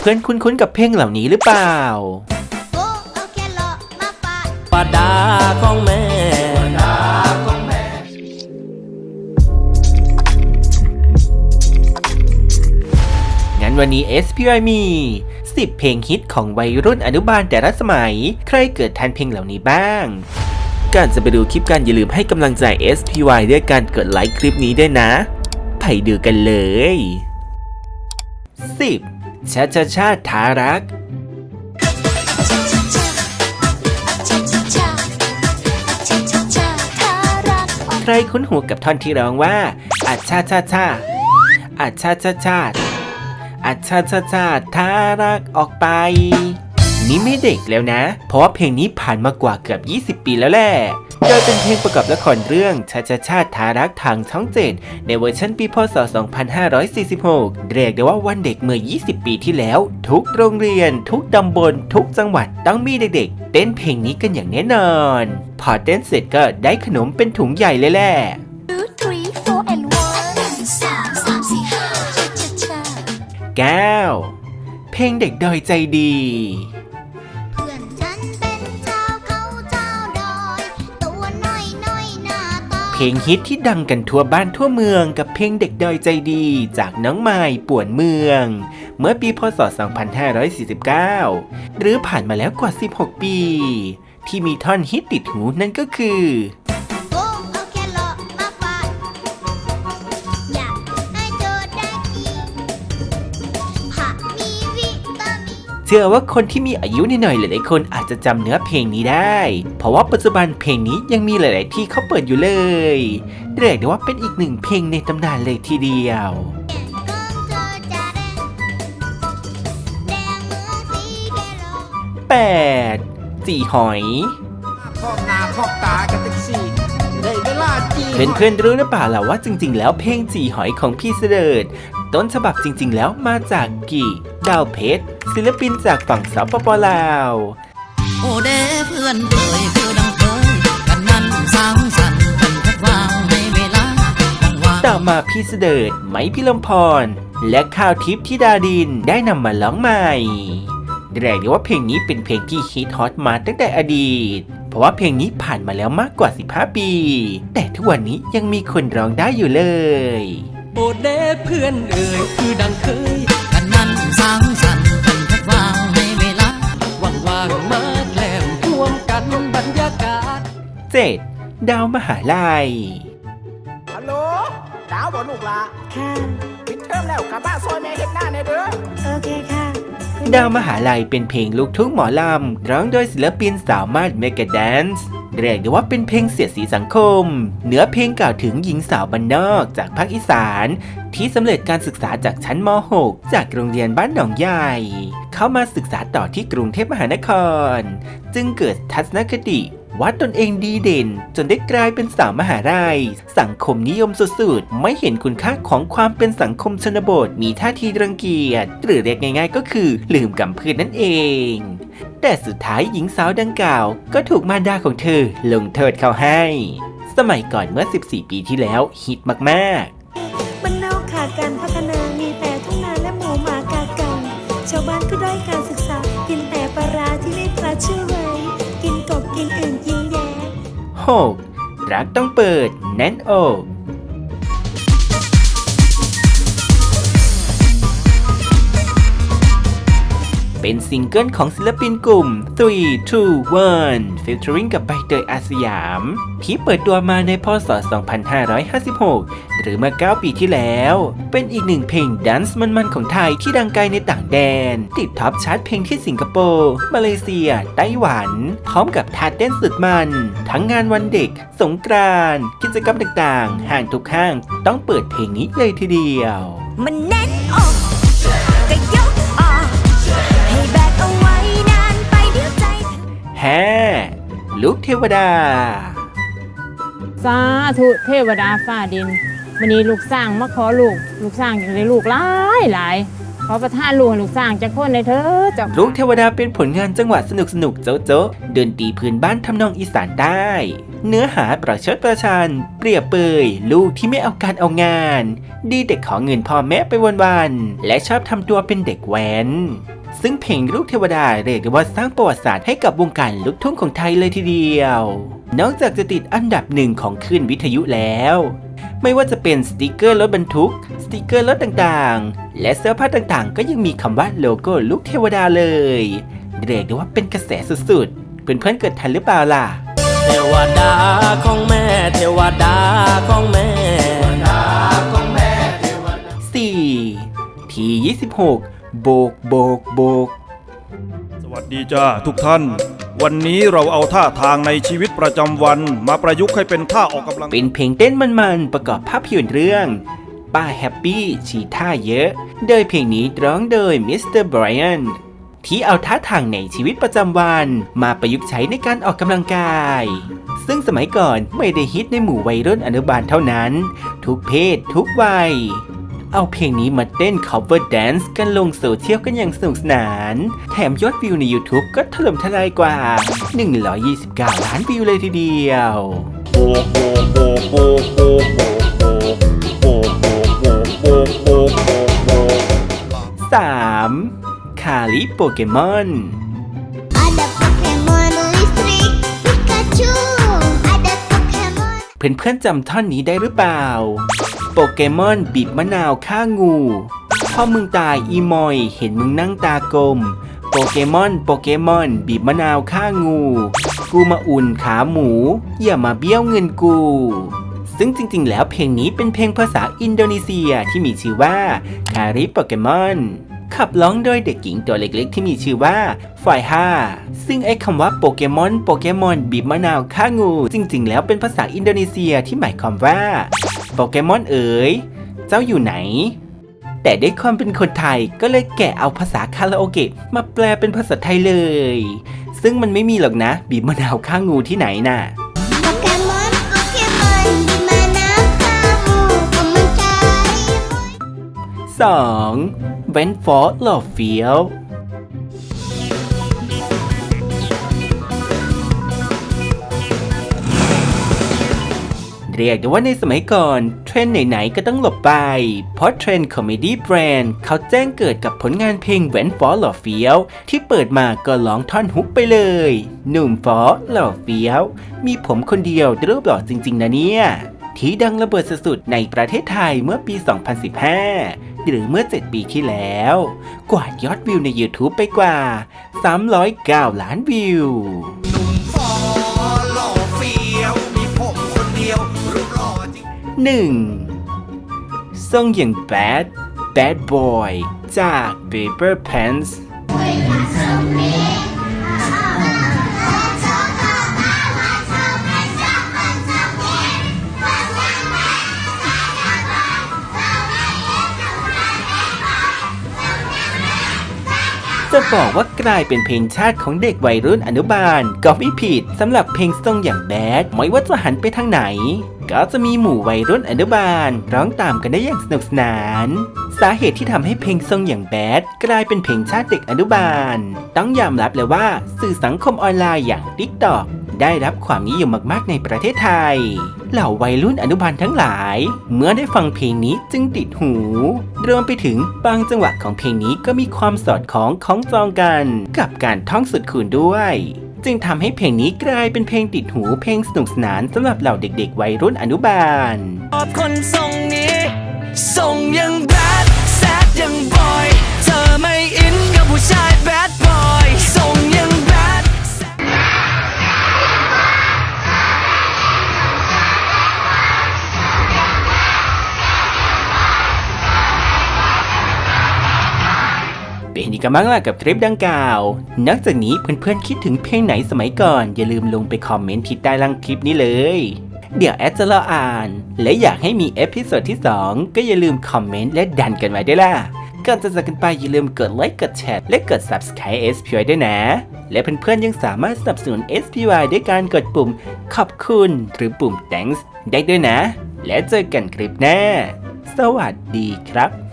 เพื่อนๆคุ้นๆกับเพลงเหล่านี้หรือเปล่า โอ้เอาแค่เลมาฝาปาดาของแม่ งั้นวันนี้ SPI มี 10 เพลงฮิตของวัยรุ่นอนุบาลแต่ละสมัย ใครเกิดทันเพลงเหล่านี้บ้าง ก่อนจะไปดูคลิปกันอย่าลืมให้กำลังใจ SPY ด้วยการกดไลค์คลิปนี้ด้วยนะ ไปดูกันเลย 10. ชาชาชาทารักชาชาชาชาชาชาทารักออกใครคุ้นหูกับท่อนที่ร้องว่าอาชาชาชาอาชาชาชาอาชาชาชาทารักออกไป นี่ไม่เด็กแล้วนะ เพราะว่าเพลงนี้ผ่านมากว่าเกือบ 20 ปีแล้วแหละ โดยเป็นเพลงประกอบละครเรื่องชาชาชาทารักทางช่องเจ็ดในเวอร์ชันปีพศ 2546 เรียกได้ว่าวันเด็กเมื่อ 20 ปีที่แล้ว ทุกโรงเรียน ทุกตำบล ทุกจังหวัดต้องมีเด็กๆ เต้นเพลงนี้กันอย่างแน่นอน พอเต้นเสร็จก็ได้ขนมเป็นถุงใหญ่เลยแหละ two three four and one หนึ่งสองสามสี่ห้าชาชาชา 9. เพลงเด็กดอยใจดี เพลงฮิตที่ดังกันทั่วบ้านทั่วเมืองกับเพลงเด็กดอยใจดี จากน้องไม้ป่วนเมือง เมื่อปีพศ 2549 หรือผ่านมาแล้วกว่า 16 ปี ที่มีท่อนฮิตติดหูนั่นก็คือ เชื่อว่าคนที่มีอายุนิดหน่อยหลายๆคนอาจจะจำเนื้อเพลงนี้ได้ เพราะว่าปัจจุบันเพลงนี้ยังมีหลาย ๆ ที่เขาเปิดอยู่เลยเรียกได้ว่าเป็นอีกหนึ่งเพลงในตำนานเลยทีเดียวแก่งของเธอจะแดสีเกโล 8. จีหอย พอกนาพอกตากันสี เวลาจีเพื่อนๆรู้หรือเปล่าล่ะว่าจริง ๆ แล้วเพลงจีหอยของพี่เสดิร์ดต้นฉบับจริง ๆ แล้วมาจากกี่ดาวเพชรศิลปินจากฝั่งสปปลาว โอเดเพื่อนเอ่ยคือดังเคยกันนั้นสร้างสรรค์กันทัดวางให้เวลาว่างๆต่อมาพี่เสดิร์ดไหมพิลมพร และข้าวทิพย์ธิดาดินได้นำมาร้องใหม่เรียกได้ว่าเพลงนี้เป็นเพลงที่ฮิตฮอตมาตั้งแต่อดีต เพราะว่าเพลงนี้ผ่านมาแล้วมากกว่า 15 ปี แต่ทุกวันนี้ยังมีคนร้องได้อยู่เลย โอเดเพื่อนเอ่ยคือดังเคยกันนั้นสร้างสรรค์กันทัดวางให้เวลาว่างๆมาแกล้มร่วมกันบรรยากาศ 7. ดาวมหาลัยฮัลโหลดาวบ่ลูกละค่ะปิดเทอมแล้วกลับบ้านซอยแม่เห็นหน้าในเด้อโอเคค่ะ ดาวมหาลัยเป็นเพลงลูกทุ่งหมอลำ ร้องโดยศิลปินสาวมาดเมกาแดนซ์เรียกได้ว่าเป็นเพลงเสียดสีสังคม เนื้อเพลงกล่าวถึงหญิงสาวบ้านนอกจากภาคอีสาน ที่สำเร็จการศึกษาจากชั้นม .6 จากโรงเรียนบ้านหนองใหญ่ เข้ามาศึกษาต่อที่กรุงเทพมหานคร จึงเกิดทัศนคติ ว่าตนเองดีเด่น จนได้กลายเป็นสาวมหาลัย สังคมนิยมสุดๆ ไม่เห็นคุณค่าของความเป็นสังคมชนบท มีท่าทีรังเกียจหรือเรียกง่ายๆ ก็คือลืมกำพืนนั่นเอง แต่สุดท้ายหญิงสาวดังกล่าว ก็ถูกมารดาของเธอ ลงโทษเขาให้ สมัยก่อนเมื่อ 14 ปีที่แล้วฮิตมากๆบ้านนอกขาดการพัฒนามีแต่ทุ่งนาและหมูหมากาก่าชาวบ้านก็ได้การศึกษากินแต่ปลาร้าที่ไม่พระเชื่อ กบกินอื่นยิงแย้ 6. รักต้องเปิดแน่นอก เป็นซิงเกิลของศิลปินกลุ่ม 3 2 1 featuring กับใบเตยอาสยาม ที่เปิดตัวมาในพศ 2556 หรือเมื่อ 9 ปีที่แล้ว เป็นอีกหนึ่งเพลงดันส์มันๆของไทยที่ดังไกลในต่างแดน ติดท็อปชาร์ตเพลงที่สิงคโปร์มาเลเซีย ไต้หวัน พร้อมกับท่าเต้นสุดมัน ทั้งงานวันเด็ก สงกรานต์กิจกรรมต่างๆ ห้างทุกห้างต้องเปิดเพลงนี้เลยทีเดียว มันแน 5. ลูกเทวดา สาธุเทวดาฝ้าดินวันนี้ลูกสร้างมาขอลูก ลูกสร้างอยู่ในลูกหลายหลายขอประทานลูกให้ลูกสร้างจะกคนในเธอจ้าลูกเทวดาเป็นผลงานจังหวัดสนุกสนุกเจ๊ะเจ๊ะดนตีพื้นบ้านทำนองอีสานได้เนื้อหาประชดประชัน เปรียบเปยลูกที่ไม่เอาการเอางาน ดีเด็กขอเงินพ่อแม่ไปวันวันและชอบทำตัวเป็นเด็กแว้น ซึ่งเพลงลูกเทวดาเรียกได้ว่าสร้างประวัติศาสตร์ให้กับวงการลูกทุ่งของไทยเลยทีเดียว นอกจากจะติดอันดับหนึ่งของคลื่นวิทยุแล้ว ไม่ว่าจะเป็นสติกเกอร์รถบรรทุก สติกเกอร์รถต่างๆ และเสื้อผ้าต่างๆ ก็ยังมีคำว่าโลโก้ลูกเทวดาเลย เรียกได้ว่าเป็นกระแสสุดๆ เพื่อนๆเกิดทันหรือเปล่าล่ะ เทวดาของแม่ เทวดาของแม่ 4. ที26 โบกโบกโบก สวัสดีจ้าทุกท่าน วันนี้เราเอาท่าทางในชีวิตประจำวันมาประยุกต์ให้เป็นท่าออกกำลัง เป็นเพลงเต้นมันๆ ประกอบภาพยนตร์เรื่อง ป้าแฮปปี้ชีท่าเยอะ โดยเพลงนี้ร้องโดยมิสเตอร์ไบรอันที่เอาท่าทางในชีวิตประจำวันมาประยุกต์ใช้ในการออกกำลังกาย ซึ่งสมัยก่อนไม่ได้ฮิตในหมู่วัยรุ่นอนุบาลเท่านั้น ทุกเพศทุกวัย เอาเพลงนี้มาเต้น cover dance กันลงโซเชียลกันอย่างสนุกสนาน แถมยอดวิวใน YouTube ก็ถล่มทลายกว่า 129 ล้านวิวเลยทีเดียวสามคาลิโปเกมอนเพื่อนๆจำท่อนนี้ได้หรือเปล่า ปเกมอนบีบมะนาวฆ่างูพ่อมึงตายอีมอย เห็นมึงนั่งตากลม โปเกมอน โปเกมอน บีบมะนาวฆ่างู กูมาอุ่นขาหมู อย่ามาเบี้ยวเงินกู ซึ่งจริงๆ แล้วเพลงนี้เป็นเพลงภาษาอินโดนีเซียที่มีชื่อว่าคาริโปเกมอนขับร้องโดยเด็กหญิงตัวเล็กๆ ที่มีชื่อว่าฟอยฮาซึ่งไอ้คำว่าโปเกมอน โปเกมอน บีบมะนาวฆ่างู จริงๆ แล้วเป็นภาษาอินโดนีเซียที่หมายความว่า โปเกมอนเอ๋ย เจ้าอยู่ไหน แต่ด้วยความเป็นคนไทยก็เลยแกะเอาภาษาคาราโอเกะมาแปลเป็นภาษาไทยเลย ซึ่งมันไม่มีหรอกนะ บีบมะนาวฆ่างงูที่ไหนน่ะ Pokemon Pokemon di mana kamu Kau mencari 2. เว้นฟอร์หล่อเฟี้ยว เรียกได้ว่าในสมัยก่อน เทรนด์ไหนๆก็ต้องหลบไป เพราะเทรนด์คอมเมดี้แบรนด์เขาแจ้งเกิดกับผลงานเพลงแหวนฟอหล่อเฟี้ยว ที่เปิดมาก็ร้องท่อนฮุกไปเลย หนุ่มฟอหล่อเฟี้ยว มีผมคนเดียวรูปหล่อจริง ๆ นะเนี่ยที่ดังระเบิดสุดๆในประเทศไทยเมื่อปี 2015 หรือเมื่อ 7 ปีที่แล้ว กวาดยอดวิวใน YouTube ไปกว่า 309 ล้านวิว 1. ทรงอย่าง Bad Bad Boy จาก Paper Pants จะบอกว่ากลายเป็นเพลงชาติของเด็กวัยรุ่นอนุบาล ก็ไม่ผิดสำหรับเพลงทรงอย่างแบดไม่ว่าจะหันไปทางไหน ก็จะมีหมู่วัยรุ่นอนุบาล ร้องตามกันได้อย่างสนุกสนาน สาเหตุที่ทำให้เพลงทรงอย่างแบดกลายเป็นเพลงชาติเด็กอนุบาล ต้องยอมรับเลยว่าสื่อสังคมออนไลน์อย่าง TikTok ได้รับความนิยมมากๆในประเทศไทย เหล่าวัยรุ่นอนุบาลทั้งหลาย เมื่อได้ฟังเพลงนี้จึงติดหู รวมไปถึงบางจังหวะของเพลงนี้ก็มีความสอดคล้องของจองกัน กับการท่องสุดคูณด้วย จึงทำให้เพลงนี้กลายเป็นเพลงติดหูเพลงสนุกสนานสำหรับเหล่าเด็กๆ วัยรุ่นอนุบาลขอบคนทรงนี้ทรงยังบ กันบ้างล่ะกับคลิปดังกล่าว นอกจากนี้เพื่อนๆคิดถึงเพลงไหนสมัยก่อน อย่าลืมลงไปคอมเมนต์ที่ใต้ล่างคลิปนี้เลย เดี๋ยวแอดจะรออ่าน และอยากให้มีเอพิโซดที่ 2 ก็อย่าลืมคอมเมนต์และดันกันไว้ด้วยล่ะก่อนจะจากกันไปอย่าลืมกดไลค์กดแชร์และกด subscribe SPY ด้วยนะ และเพื่อนๆยังสามารถสนับสนุน SPY ด้วยการกดปุ่มขอบคุณหรือปุ่ม thanks ได้ด้วยนะ แล้วเจอกันคลิปหน้า สวัสดีครับ